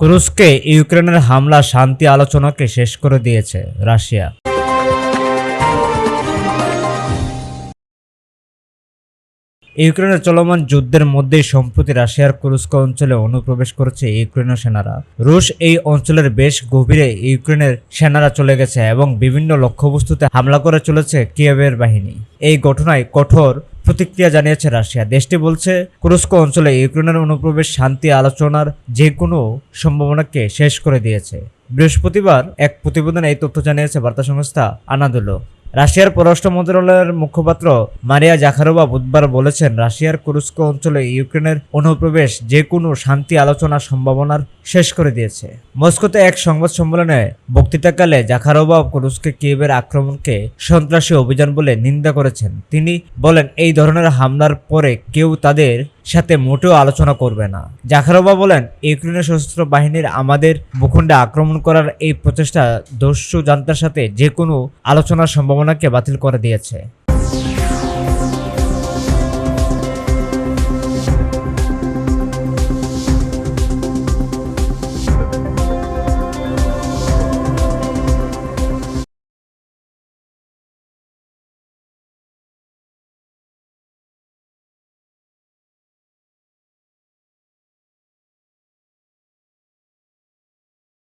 কুরুস্কে ইউক্রেনের হামলা, শান্তি আলোচনাকে শেষ করে দিয়েছে রাশিয়া। ইউক্রেনের চলমান যুদ্ধের মধ্যেই সম্প্রতি রাশিয়ার কুরুস্ক অঞ্চলে অনুপ্রবেশ করেছে ইউক্রেনীয় সেনারা। রুশ এই অঞ্চলের বেশ গভীরে ইউক্রেনের সেনারা চলে গেছে এবং বিভিন্ন লক্ষ্যবস্তুতে হামলা করে চলেছে কিয়েভের বাহিনী। এই ঘটনায় কঠোর প্রতিক্রিয়া জানিয়েছে রাশিয়া। দেশটি বলছে কুরস্ক অঞ্চলে ইউক্রেনের অনুপ্রবেশ শান্তি আলোচনার যে কোনো সম্ভাবনাকে শেষ করে দিয়েছে। বৃহস্পতিবার এক প্রতিবেদনে এই তথ্য জানিয়েছে বার্তা সংস্থা আনাদুলো। রাশিয়ার পররাষ্ট্র মন্ত্রণালয়ের মুখপাত্র মারিয়া জাখারোভা বুধবার বলেছেন, রাশিয়ার কুরস্ক অঞ্চলে ইউক্রেনের অনুপ্রবেশ যে কোনো শান্তি আলোচনার সম্ভাবনার শেষ করে দিয়েছে। মস্কোতে এক সংবাদ সম্মেলনে বক্তৃতাকালে জাখারোভা কুরুস্কে কিয়েভের আক্রমণকে সন্ত্রাসী অভিযান বলে নিন্দা করেছেন। তিনি বলেন, এই ধরনের হামলার পরে কেউ তাদের সাথে মোটেও আলোচনা করবে না। জাখারোবা বলেন ইউক্রেনের সশস্ত্র বাহিনীর আমাদের ভূখণ্ডে আক্রমণ করার এই প্রচেষ্টা দস্যু জান্তার সাথে যে কোনো আলোচনার সম্ভাবনাকে বাতিল করে দিয়েছে।